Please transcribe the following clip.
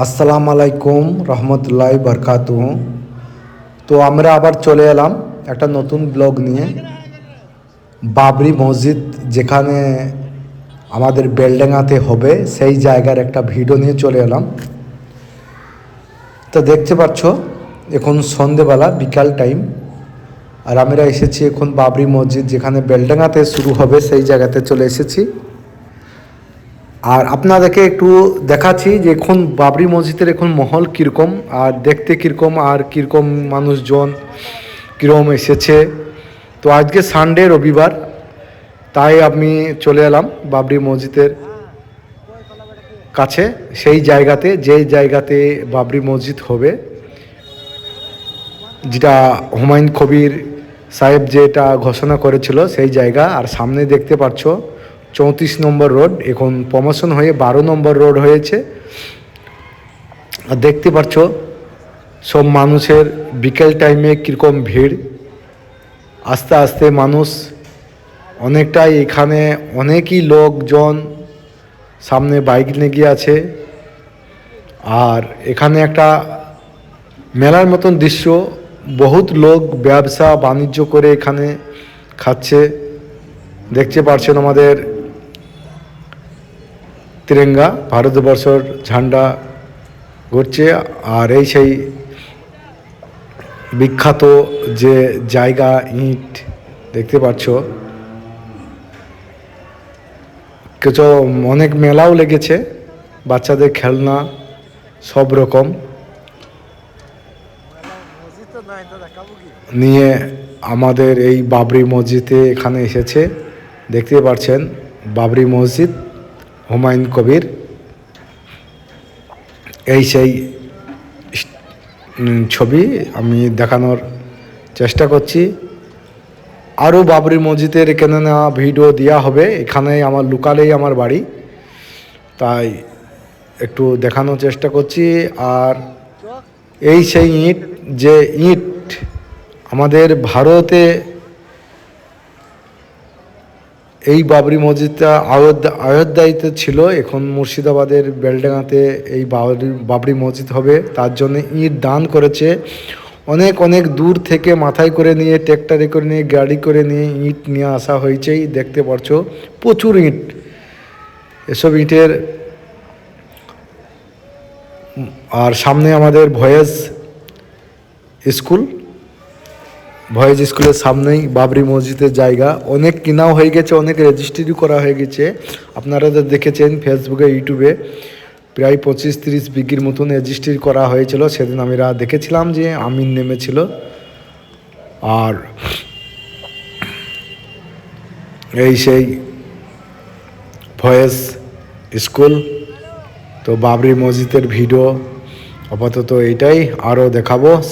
আসসালামু আলাইকুম, রহমতুল্লাহ বরকাতু তো আমরা আবার চলে এলাম একটা নতুন ব্লগ নিয়ে। বাবরি মসজিদ যেখানে আমাদের বেলডাঙাতে হবে, সেই জায়গার একটা ভিডিও নিয়ে চলে এলাম। তো দেখতে পাচ্ছ, এখন সন্ধেবেলা, বিকাল টাইম। আর আমরা এসেছি এখন বাবরি মসজিদ যেখানে বেলডাঙাতে শুরু হবে, সেই জায়গাতে চলে এসেছি। আর আপনাদেরকে একটু দেখাচ্ছি যে এখন বাবরি মসজিদের এখন মহল কীরকম, আর দেখতে কীরকম, আর কীরকম মানুষজন কীরকম এসেছে। তো আজকে সানডে রবিবার, তাই আমি চলে এলাম বাবরি মসজিদের কাছে, সেই জায়গাতে যেই জায়গাতে বাবরি মসজিদ হবে, যেটা হুমায়ুন কবির সাহেব যেটা ঘোষণা করেছিল, সেই জায়গা। আর সামনে দেখতে পাচ্ছ চৌত্রিশ নম্বর রোড, এখন প্রমোশন হয়ে বারো নম্বর রোড হয়েছে। আর দেখতে পাচ্ছ, সব মানুষের বিকেল টাইমে কীরকম ভিড়। আস্তে আস্তে মানুষ অনেকটাই এখানে অনেকই লোকজন সামনে বাইক নিয়ে গিয়ে আছে। আর এখানে একটা মেলার মতন দৃশ্য, বহুত লোক ব্যবসা বাণিজ্য করে এখানে খাচ্ছে। দেখতে পারছেন আমাদের তিরঙ্গা ভারতবর্ষর ঝান্ডা ঘুরছে আর এই সেই বিখ্যাত যে জায়গা ইট দেখতে পাচ্ছ, কিছু অনেক মেলাও লেগেছে, বাচ্চাদের খেলনা সব রকম। নিয়ে আমাদের এই বাবরি মসজিদে এখানে এসেছে, দেখতে পাচ্ছেন বাবরি মসজিদ। হুমায়ুন কবির, এই সেই ছবি আমি দেখানোর চেষ্টা করছি। আরও বাবরি মসজিদের এখানে নেওয়া ভিডিও দেওয়া হবে, এখানেই আমার, লোকালেই আমার বাড়ি। তাই একটু দেখানোর চেষ্টা করছি। আর এই সেই ইট, যে ইট আমাদের ভারতে এই বাবরি মসজিদটা আয়োধ্যা অযোধ্যায়তে ছিল। এখন মুর্শিদাবাদের বেলডাঙাতে এই বাবরি বাবরি মসজিদ হবে। তার জন্য ইট দান করেছে। অনেক অনেক দূর থেকে মাথায় করে নিয়ে, ট্র্যাক্টরে করে নিয়ে, গাড়ি করে নিয়ে ইট নিয়ে আসা হয়েছে। দেখতে পাচ্ছ, প্রচুর ইট। এসব ইটের, আর সামনে আমাদের ভয়েস স্কুল। ভয়েজ স্কুলের সামনেই বাবরি মসজিদের জায়গা। অনেক কেনাও হয়ে গেছে, অনেক রেজিস্ট্রি করা হয়ে গেছে। আপনারা তো দেখেছেন ফেসবুকে ইউটিউবে প্রায় পঁচিশ তিরিশ বিঘির মতন রেজিস্ট্রি করা হয়েছিল। সেদিন আমরা দেখেছিলাম যে আমিন নেমেছিল। আর এই সেই ভয়েস স্কুল, তো বাবরি মসজিদের ভিডিও আপাতত এইটাই। আরও দেখাবো।